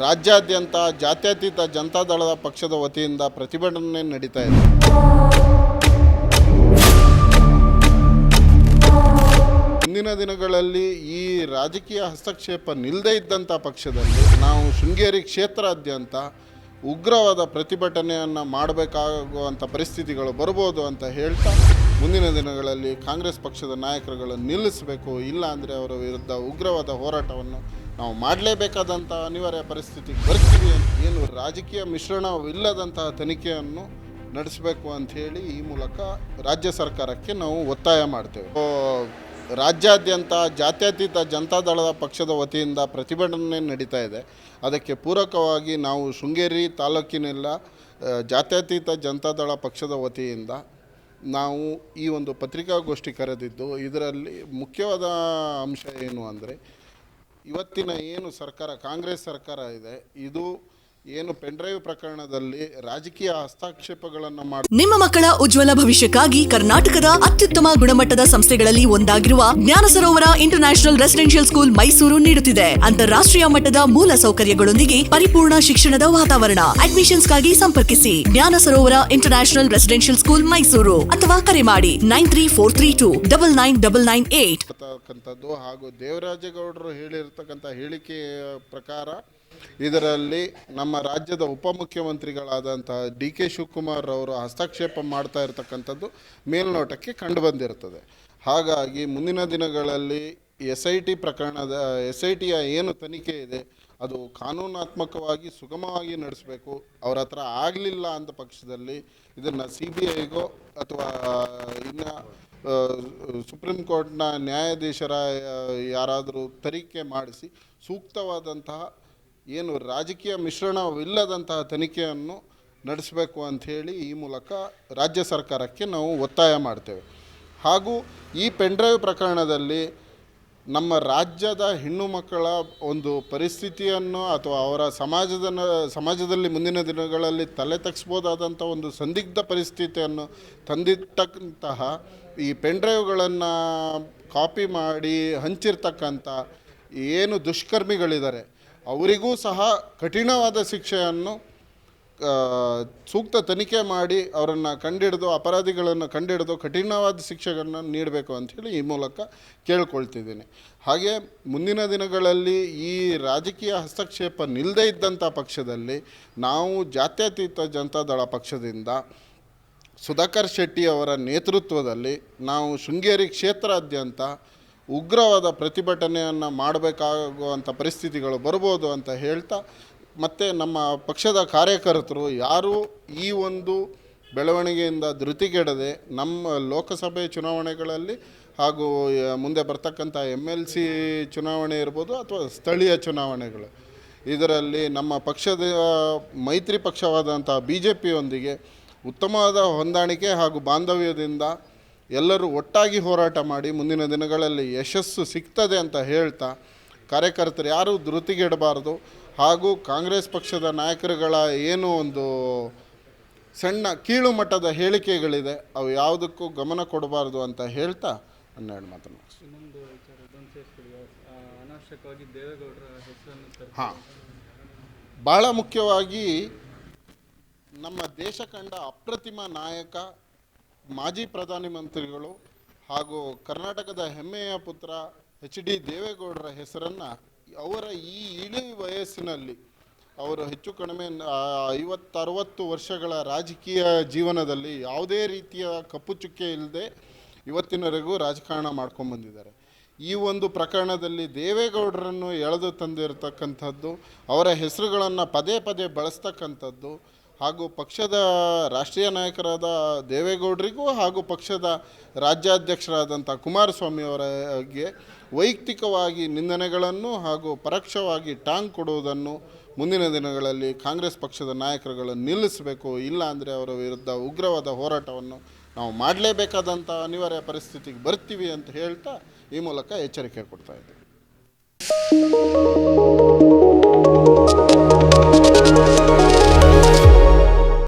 ರಾಜ್ಯಾದ್ಯಂತ ಜಾತ್ಯತೀತ ಜನತಾದಳದ ಪಕ್ಷದ ವತಿಯಿಂದ ಪ್ರತಿಭಟನೆ ನಡೀತಾ ಇದೆ. ಮುಂದಿನ ದಿನಗಳಲ್ಲಿ ಈ ರಾಜಕೀಯ ಹಸ್ತಕ್ಷೇಪ ನಿಲ್ಲದೇ ಇದ್ದಂಥ ಪಕ್ಷದಲ್ಲಿ ನಾವು ಶೃಂಗೇರಿ ಕ್ಷೇತ್ರಾದ್ಯಂತ ಉಗ್ರವಾದ ಪ್ರತಿಭಟನೆಯನ್ನು ಮಾಡಬೇಕಾಗುವಂಥ ಪರಿಸ್ಥಿತಿಗಳು ಬರ್ಬೋದು ಅಂತ ಹೇಳ್ತಾ ಮುಂದಿನ ದಿನಗಳಲ್ಲಿ ಕಾಂಗ್ರೆಸ್ ಪಕ್ಷದ ನಾಯಕರುಗಳನ್ನು ನಿಲ್ಲಿಸಬೇಕು, ಇಲ್ಲ ಅಂದರೆ ಅವರ ವಿರುದ್ಧ ಉಗ್ರವಾದ ಹೋರಾಟವನ್ನು ನಾವು ಮಾಡಲೇಬೇಕಾದಂಥ ಅನಿವಾರ್ಯ ಪರಿಸ್ಥಿತಿಗೆ ಬರ್ತೀವಿ ಅಂತ ಏನು ರಾಜಕೀಯ ಮಿಶ್ರಣವಿಲ್ಲದಂತಹ ತನಿಖೆಯನ್ನು ನಡೆಸಬೇಕು ಅಂತ ಹೇಳಿ ಈ ಮೂಲಕ ರಾಜ್ಯ ಸರ್ಕಾರಕ್ಕೆ ನಾವು ಒತ್ತಾಯ ಮಾಡ್ತೇವೆ. ರಾಜ್ಯಾದ್ಯಂತ ಜಾತ್ಯತೀತ ಜನತಾದಳದ ಪಕ್ಷದ ವತಿಯಿಂದ ಪ್ರತಿಭಟನೆ ನಡೀತಾ ಇದೆ. ಅದಕ್ಕೆ ಪೂರಕವಾಗಿ ನಾವು ಶೃಂಗೇರಿ ತಾಲೂಕಿನೆಲ್ಲ ಜಾತ್ಯತೀತ ಜನತಾದಳ ಪಕ್ಷದ ವತಿಯಿಂದ ನಾವು ಈ ಒಂದು ಪತ್ರಿಕಾಗೋಷ್ಠಿ ಕರೆದಿದ್ದು, ಇದರಲ್ಲಿ ಮುಖ್ಯವಾದ ಅಂಶ ಏನು ಅಂದರೆ ಇವತ್ತಿನ ಏನು ಸರ್ಕಾರ ಕಾಂಗ್ರೆಸ್ ಸರ್ಕಾರ ಇದೆ ಇದು ಏನು ಪೆನ್ಡ್ರೈವ್ ಪ್ರಕರಣದಲ್ಲಿ ರಾಜಕೀಯ ಹಸ್ತಕ್ಷೇಪಗಳನ್ನು ಮಾಡಿ ನಿಮ್ಮ ಮಕ್ಕಳ ಉಜ್ವಲ ಭವಿಷ್ಯಕ್ಕಾಗಿ ಕರ್ನಾಟಕದ ಅತ್ಯುತ್ತಮ ಗುಣಮಟ್ಟದ ಸಂಸ್ಥೆಗಳಲ್ಲಿ ಒಂದಾಗಿರುವ Gnana Sarovara international residential school Mysuru ನೀಡುತ್ತಿದೆ. ಅಂತಾರಾಷ್ಟ್ರೀಯ ಮಟ್ಟದ ಮೂಲ ಸೌಕರ್ಯಗಳೊಂದಿಗೆ ಪರಿಪೂರ್ಣ ಶಿಕ್ಷಣದ ವಾತಾವರಣ. ಅಡ್ಮಿಷನ್ಸ್ಗಾಗಿ ಸಂಪರ್ಕಿಸಿ. Gnana Sarovara international residential school Mysuru ಅಥವಾ ಕರೆ ಮಾಡಿ nine three four three two double nine double nine eight. ಹಾಗೂ ದೇವರಾಜೇಗೌಡರು ಹೇಳಿರ್ತಕ್ಕಂಥ ಹೇಳಿಕೆಯ ಪ್ರಕಾರ ಇದರಲ್ಲಿ ನಮ್ಮ ರಾಜ್ಯದ ಉಪಮುಖ್ಯಮಂತ್ರಿಗಳಾದಂತಹ ಡಿ ಕೆ ಶಿವಕುಮಾರ್ ಅವರು ಹಸ್ತಕ್ಷೇಪ ಮಾಡ್ತಾ ಇರತಕ್ಕಂಥದ್ದು ಮೇಲ್ನೋಟಕ್ಕೆ ಕಂಡುಬಂದಿರ್ತದೆ ಹಾಗಾಗಿ ಮುಂದಿನ ದಿನಗಳಲ್ಲಿ ಎಸ್ ಐ ಟಿ ಪ್ರಕರಣದ, ಎಸ್ ಐ ಟಿಯ ಏನು ತನಿಖೆ ಇದೆ, ಅದು ಕಾನೂನಾತ್ಮಕವಾಗಿ ಸುಗಮವಾಗಿ ನಡೆಸಬೇಕು, ಅವರ ಹತ್ರ ಆಗಲಿಲ್ಲ ಅಂದ ಪಕ್ಷದಲ್ಲಿ ಇದನ್ನು ಸಿ ಬಿ ಐಗೋ ಅಥವಾ, ಇನ್ನು ಸುಪ್ರೀಂ ಕೋರ್ಟ್ನ ನ್ಯಾಯಾಧೀಶರ ಯಾರಾದರೂ ತನಿಖೆ ಮಾಡಿಸಿ ಸೂಕ್ತವಾದಂತಹ ಏನು ರಾಜಕೀಯ ಮಿಶ್ರಣವಿಲ್ಲದಂತಹ ತನಿಖೆಯನ್ನು ನಡೆಸಬೇಕು ಅಂಥೇಳಿ ಈ ಮೂಲಕ ರಾಜ್ಯ ಸರ್ಕಾರಕ್ಕೆ ನಾವು ಒತ್ತಾಯ ಮಾಡ್ತೇವೆ. ಹಾಗೂ ಈ ಪೆನ್ಡ್ರೈವ್ ಪ್ರಕರಣದಲ್ಲಿ ನಮ್ಮ ರಾಜ್ಯದ ಹೆಣ್ಣು ಮಕ್ಕಳ ಒಂದು ಪರಿಸ್ಥಿತಿಯನ್ನು ಅಥವಾ ಅವರ ಸಮಾಜದ ಸಮಾಜದಲ್ಲಿ ಮುಂದಿನ ದಿನಗಳಲ್ಲಿ ತಲೆ ತಗ್ಸ್ಬೋದಾದಂಥ ಒಂದು ಸಂದಿಗ್ಧ ಪರಿಸ್ಥಿತಿಯನ್ನು ತಂದಿಟ್ಟಂತಹ ಈ ಪೆನ್ಡ್ರೈವ್ಗಳನ್ನು ಕಾಪಿ ಮಾಡಿ ಹಂಚಿರ್ತಕ್ಕಂಥ ಏನು ದುಷ್ಕರ್ಮಿಗಳಿದ್ದಾರೆ ಅವರಿಗೂ ಸಹ ಕಠಿಣವಾದ ಶಿಕ್ಷೆಯನ್ನು ಸೂಕ್ತ ತನಿಖೆ ಮಾಡಿ ಅವರನ್ನು ಕಂಡಿಡಿದು, ಅಪರಾಧಿಗಳನ್ನು ಕಂಡಿಡಿದು ಕಠಿಣವಾದ ಶಿಕ್ಷೆಗಳನ್ನು ನೀಡಬೇಕು ಅಂಥೇಳಿ ಈ ಮೂಲಕ ಕೇಳ್ಕೊಳ್ತಿದ್ದೀನಿ. ಹಾಗೆ ಮುಂದಿನ ದಿನಗಳಲ್ಲಿ ಈ ರಾಜಕೀಯ ಹಸ್ತಕ್ಷೇಪ ನಿಲ್ಲದೇ ಇದ್ದಂಥ ಪಕ್ಷದಲ್ಲಿ ನಾವು ಜಾತ್ಯತೀತ ಜನತಾದಳ ಪಕ್ಷದಿಂದ ಸುಧಾಕರ್ ಶೆಟ್ಟಿ ಅವರ ನೇತೃತ್ವದಲ್ಲಿ ನಾವು ಶೃಂಗೇರಿ ಕ್ಷೇತ್ರಾದ್ಯಂತ ಉಗ್ರವಾದ ಪ್ರತಿಭಟನೆಯನ್ನು ಮಾಡಬೇಕಾಗುವಂಥ ಪರಿಸ್ಥಿತಿಗಳು ಬರ್ಬೋದು ಅಂತ ಹೇಳ್ತಾ, ಮತ್ತು ನಮ್ಮ ಪಕ್ಷದ ಕಾರ್ಯಕರ್ತರು ಯಾರೂ ಈ ಒಂದು ಬೆಳವಣಿಗೆಯಿಂದ ಧೃತಿಗೆಡದೆ ನಮ್ಮ ಲೋಕಸಭೆ ಚುನಾವಣೆಗಳಲ್ಲಿ ಹಾಗೂ ಮುಂದೆ ಬರ್ತಕ್ಕಂಥ ಎಂ ಎಲ್ ಸಿ ಚುನಾವಣೆ ಇರ್ಬೋದು ಅಥವಾ ಸ್ಥಳೀಯ ಚುನಾವಣೆಗಳು. ಇದರಲ್ಲಿ ನಮ್ಮ ಪಕ್ಷದ ಮೈತ್ರಿ ಪಕ್ಷವಾದಂಥ ಬಿ ಜೆ ಪಿಯೊಂದಿಗೆ ಉತ್ತಮವಾದ ಹೊಂದಾಣಿಕೆ ಹಾಗೂ ಬಾಂಧವ್ಯದಿಂದ ಎಲ್ಲರೂ ಒಟ್ಟಾಗಿ ಹೋರಾಟ ಮಾಡಿ ಮುಂದಿನ ದಿನಗಳಲ್ಲಿ ಯಶಸ್ಸು ಸಿಗ್ತದೆ ಅಂತ ಹೇಳ್ತಾ ಕಾರ್ಯಕರ್ತರು ಯಾರೂ ಧೃತಿಗೆಡಬಾರ್ದು. ಹಾಗೂ ಕಾಂಗ್ರೆಸ್ ಪಕ್ಷದ ನಾಯಕರುಗಳ ಏನು ಒಂದು ಸಣ್ಣ ಕೀಳು ಮಟ್ಟದ ಹೇಳಿಕೆಗಳಿದೆ. ಅವು ಯಾವುದಕ್ಕೂ ಗಮನ ಕೊಡಬಾರ್ದು ಅಂತ ಹೇಳ್ತಾ ಹನ್ನೆರಡು ಮಾತನ್ನು ಹಾಂ. ಭಾಳ ಮುಖ್ಯವಾಗಿ ನಮ್ಮ ದೇಶ ಕಂಡ ಅಪ್ರತಿಮ ನಾಯಕ ಮಾಜಿ ಪ್ರಧಾನಿ ಮಂತ್ರಿಗಳು ಹಾಗೂ ಕರ್ನಾಟಕದ ಹೆಮ್ಮೆಯ ಪುತ್ರ ಎಚ್ ಡಿ ದೇವೇಗೌಡರ ಹೆಸರನ್ನು ಅವರ ಈ ಇಳಿ ವಯಸ್ಸಿನಲ್ಲಿ ಅವರು ಹೆಚ್ಚು ಕಡಿಮೆ ಐವತ್ತರವತ್ತು ವರ್ಷಗಳ ರಾಜಕೀಯ ಜೀವನದಲ್ಲಿ ಯಾವುದೇ ರೀತಿಯ ಕಪ್ಪು ಚುಕ್ಕೆ ಇಲ್ಲದೆ ಇವತ್ತಿನವರೆಗೂ ರಾಜಕಾರಣ ಮಾಡ್ಕೊಂಡ್ಬಂದಿದ್ದಾರೆ ಈ ಒಂದು ಪ್ರಕರಣದಲ್ಲಿ ದೇವೇಗೌಡರನ್ನು ಎಳೆದು ತಂದಿರತಕ್ಕಂಥದ್ದು, ಅವರ ಹೆಸರುಗಳನ್ನು ಪದೇ ಪದೇ ಬಳಸ್ತಕ್ಕಂಥದ್ದು ಹಾಗೂ ಪಕ್ಷದ ರಾಷ್ಟ್ರೀಯ ನಾಯಕರಾದ ದೇವೇಗೌಡರಿಗೂ ಹಾಗೂ ಪಕ್ಷದ ರಾಜ್ಯಾಧ್ಯಕ್ಷರಾದಂಥ ಕುಮಾರಸ್ವಾಮಿ ಅವರಿಗೆ ವೈಯಕ್ತಿಕವಾಗಿ ನಿಂದನೆಗಳನ್ನು ಹಾಗೂ ಪರೋಕ್ಷವಾಗಿ ಟಾಂಗ್ ಕೊಡುವುದನ್ನು ಮುಂದಿನ ದಿನಗಳಲ್ಲಿ ಕಾಂಗ್ರೆಸ್ ಪಕ್ಷದ ನಾಯಕರುಗಳು ನಿಲ್ಲಿಸಬೇಕು, ಇಲ್ಲ ಅಂದರೆ ಅವರ ವಿರುದ್ಧ ಉಗ್ರವಾದ ಹೋರಾಟವನ್ನು ನಾವು ಮಾಡಲೇಬೇಕಾದಂಥ ಅನಿವಾರ್ಯ ಪರಿಸ್ಥಿತಿಗೆ ಬರ್ತೀವಿ ಅಂತ ಹೇಳ್ತಾ ಈ ಮೂಲಕ ಎಚ್ಚರಿಕೆ ಕೊಡ್ತಾ ಇದ್ದೀವಿ